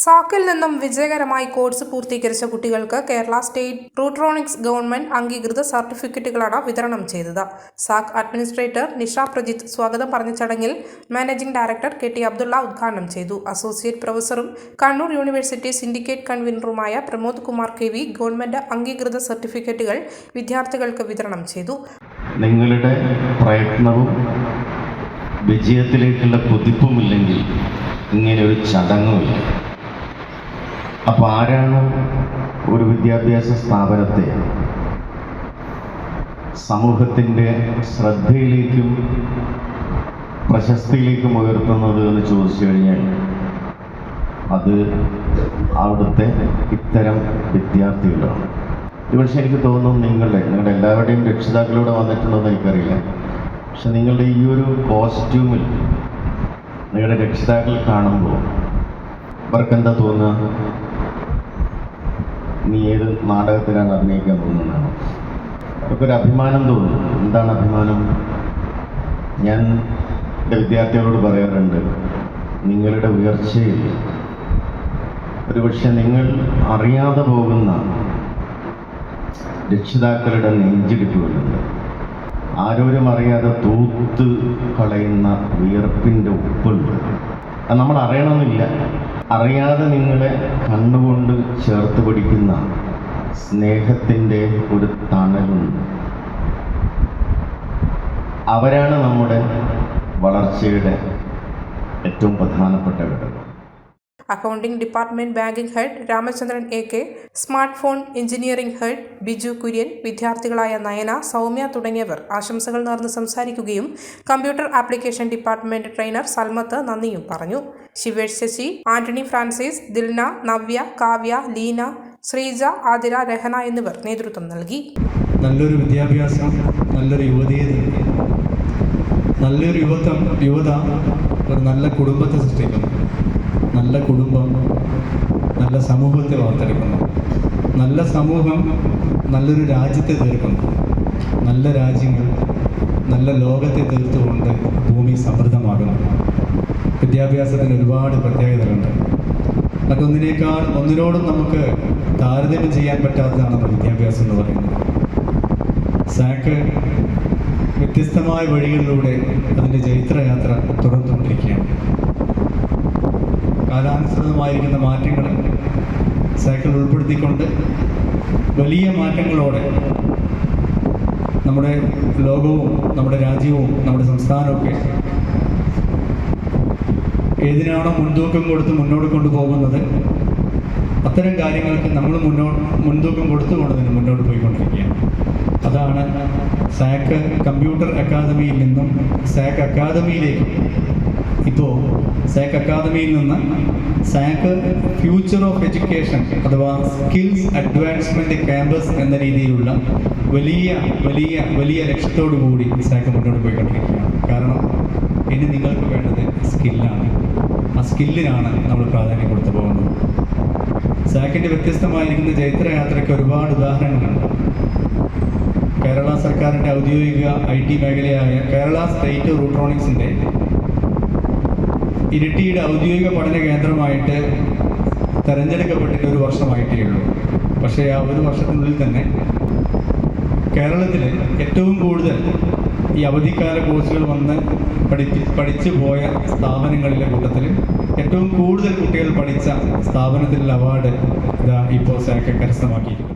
സാക്കിൽ നിന്നും വിജയകരമായി കോഴ്സ് പൂർത്തീകരിച്ച കുട്ടികൾക്ക് കേരള സ്റ്റേറ്റ് റൂട്രോണിക്സ് ഗവൺമെന്റ് അംഗീകൃത സർട്ടിഫിക്കറ്റുകളാണ് വിതരണം ചെയ്തത്. സാക്ക് അഡ്മിനിസ്ട്രേറ്റർ നിഷ പ്രജിത്ത് സ്വാഗതം പറഞ്ഞ ചടങ്ങിൽ managing director K T Abdulla ഉദ്ഘാടനം ചെയ്തു. അസോസിയേറ്റ് പ്രൊഫസറും Kannur university syndicate കൺവീനറുമായ Pramod Kumar K V government അംഗീകൃത സർട്ടിഫിക്കറ്റുകൾ വിദ്യാർത്ഥികൾക്ക് വിതരണം ചെയ്തു. നിങ്ങളുടെ പ്രയത്നവും വിജയത്തിലേക്കുള്ള കുതിപ്പുമില്ലെങ്കിൽ ഇങ്ങനെ ഒരു ചടങ്ങുമില്ല. അപ്പോൾ ആരാണ് ഒരു വിദ്യാഭ്യാസ സ്ഥാപനത്തെ സമൂഹത്തിന്റെ ശ്രദ്ധയിലേക്കും പ്രശസ്തിയിലേക്കും ഉയർത്തുന്നത് എന്ന് ചോദിച്ചു കഴിഞ്ഞാൽ അത് അവിടുത്തെ ഇത്തരം വിദ്യാർത്ഥികളാണ്. പക്ഷെ എനിക്ക് തോന്നുന്നു നിങ്ങളുടെ നിങ്ങളുടെ എല്ലാവരുടെയും രക്ഷിതാക്കളൂടെ വന്നിട്ടുണ്ടെന്ന് എനിക്കറിയില്ല. പക്ഷെ നിങ്ങളുടെ ഈ ഒരു കോസ്റ്റ്യൂമിൽ നിങ്ങളുടെ രക്ഷിതാക്കൾ കാണുമ്പോൾ അവർക്കെന്താ തോന്നുക? നീ ഏത് നാടകത്തിലാണ് അഭിനയിക്കാൻ പോകുന്നതാണ് അവർക്കൊരു അഭിമാനം തോന്നുന്നു എന്താണ് അഭിമാനം? ഞാൻ എന്റെ വിദ്യാർത്ഥികളോട് പറയാറുണ്ട് നിങ്ങളുടെ ഉയർച്ചയിൽ ഒരുപക്ഷെ നിങ്ങൾ അറിയാതെ പോകുന്ന രക്ഷിതാക്കളുടെ നെഞ്ചിടിപ്പുകളുണ്ട്. ആരോരും അറിയാതെ തൂത്ത് കളയുന്ന വിയർപ്പിന്റെ ഉപ്പുണ്ട്. അത് നമ്മൾ അറിയണമെന്നില്ല. അറിയാതെ നിങ്ങളെ കണ്ണുകൊണ്ട് ചേർത്ത് പിടിക്കുന്ന സ്നേഹത്തിന്റെ ഒരു തണലുണ്ട്. അവരാണ് നമ്മുടെ വളർച്ചയുടെ ഏറ്റവും പ്രധാനപ്പെട്ട ഘടകം. Accounting department banking head Ramachandran A K smart phone engineering head Biju Kurian വിദ്യാർത്ഥികളായ Nayana Soumya തുടങ്ങിയവർ ആശംസകൾ നേർന്ന് സംസാരിക്കുകയും computer application department trainer Salmath നന്ദിയും പറഞ്ഞു. ശിവേഷ് ശശി ആന്റണി ഫ്രാൻസിസ് ദിൽന നവ്യ കാവ്യ ലീന ശ്രീജ ആതിര രഹന എന്നിവർ നേതൃത്വം നൽകി. നല്ലൊരു വിദ്യാഭ്യാസം നല്ലൊരു യുവതിയെ നല്ലൊരു യുവത്വം യുവത ഒരു നല്ല കുടുംബത്തെ സൃഷ്ടിക്കുന്നു. നല്ല കുടുംബം നല്ല സമൂഹത്തെ വാർത്തെടുക്കുന്നു നല്ല സമൂഹം നല്ലൊരു രാജ്യത്തെ തീർക്കുന്നു. നല്ല രാജ്യങ്ങൾ നല്ല ലോകത്തെ തീർത്തുകൊണ്ട് ഭൂമി സമൃദ്ധമാകുന്നു. വിദ്യാഭ്യാസത്തിന് ഒരുപാട് പ്രത്യേകതകളുണ്ട്. മറ്റൊന്നിനേക്കാൾ ഒന്നിനോടും നമുക്ക് താരതമ്യം ചെയ്യാൻ പറ്റാത്തതാണ് നമ്മുടെ വിദ്യാഭ്യാസം എന്ന് പറയുന്നത്. സാക്ക് വ്യത്യസ്തമായ വഴികളിലൂടെ അതിന്റെ ചരിത്രയാത്ര തുടർന്നുകൊണ്ടിരിക്കുകയാണ്. കാലാനുസൃതമായിരിക്കുന്ന മാറ്റങ്ങൾ സൈക്കിൾ ഉൾപ്പെടുത്തിക്കൊണ്ട് വലിയ മാറ്റങ്ങളോടെ നമ്മുടെ ലോകവും നമ്മുടെ രാജ്യവും നമ്മുടെ സംസ്ഥാനമൊക്കെ ഏതിനാണോ മുൻതൂക്കം കൊടുത്ത് മുന്നോട്ട് കൊണ്ടുപോകുന്നത് അത്തരം കാര്യങ്ങൾക്ക് നമ്മൾ മുന്നോട്ട് മുൻതൂക്കം കൊടുത്തുകൊണ്ട് തന്നെ മുന്നോട്ട് പോയിക്കൊണ്ടിരിക്കുകയാണ്. അതാണ് സാക്ക് കമ്പ്യൂട്ടർ അക്കാദമിയിൽ നിന്നും സാക്ക് അക്കാദമിയിലേക്ക് ഇപ്പോൾ സാക്ക് അക്കാദമിയിൽ നിന്ന് സാക്ക് ഫ്യൂച്ചർ ഓഫ് എഡ്യൂക്കേഷൻ അഥവാ സ്കിൽസ് അഡ്വാൻസ്മെന്റ് ക്യാമ്പസ് എന്ന രീതിയിലുള്ള വലിയ വലിയ വലിയ ലക്ഷ്യത്തോടു കൂടി സാക്ക് മുന്നോട്ട് പോയിക്കൊണ്ടിരിക്കുകയാണ്. കാരണം ഇനി നിങ്ങൾക്ക് വേണ്ടത് സ്കില്ലാണ്. ആ സ്കില്ലിനാണ് നമ്മൾ പ്രാധാന്യം കൊടുത്തു പോകുന്നത്. സാക്കിന്റെ വ്യത്യസ്തമായിരിക്കുന്ന ചൈത്രയാത്രയ്ക്ക് ഒരുപാട് ഉദാഹരണങ്ങളുണ്ട്. കേരള സർക്കാരിന്റെ ഔദ്യോഗിക ഐ ടി മേഖലയായ കേരള സ്റ്റേറ്റ് റൂട്രോണിക്സിന്റെ ഇരിട്ടിയുടെ ഔദ്യോഗിക പഠന കേന്ദ്രമായിട്ട് തെരഞ്ഞെടുക്കപ്പെട്ടിട്ട് ഒരു വർഷമായിട്ടേ ഉള്ളൂ. പക്ഷേ ആ ഒരു വർഷത്തിനുള്ളിൽ തന്നെ കേരളത്തിൽ ഏറ്റവും കൂടുതൽ ഈ അവധിക്കാല കോഴ്സുകൾ വന്ന് പഠിച്ച് പഠിച്ചു പോയ സ്ഥാപനങ്ങളിലെ കൂട്ടത്തിൽ ഏറ്റവും കൂടുതൽ കുട്ടികൾ പഠിച്ച സ്ഥാപനത്തിലുള്ള അവാർഡ് ഇതാ ഇപ്പോൾ കരസ്ഥമാക്കിയിരിക്കുന്നു.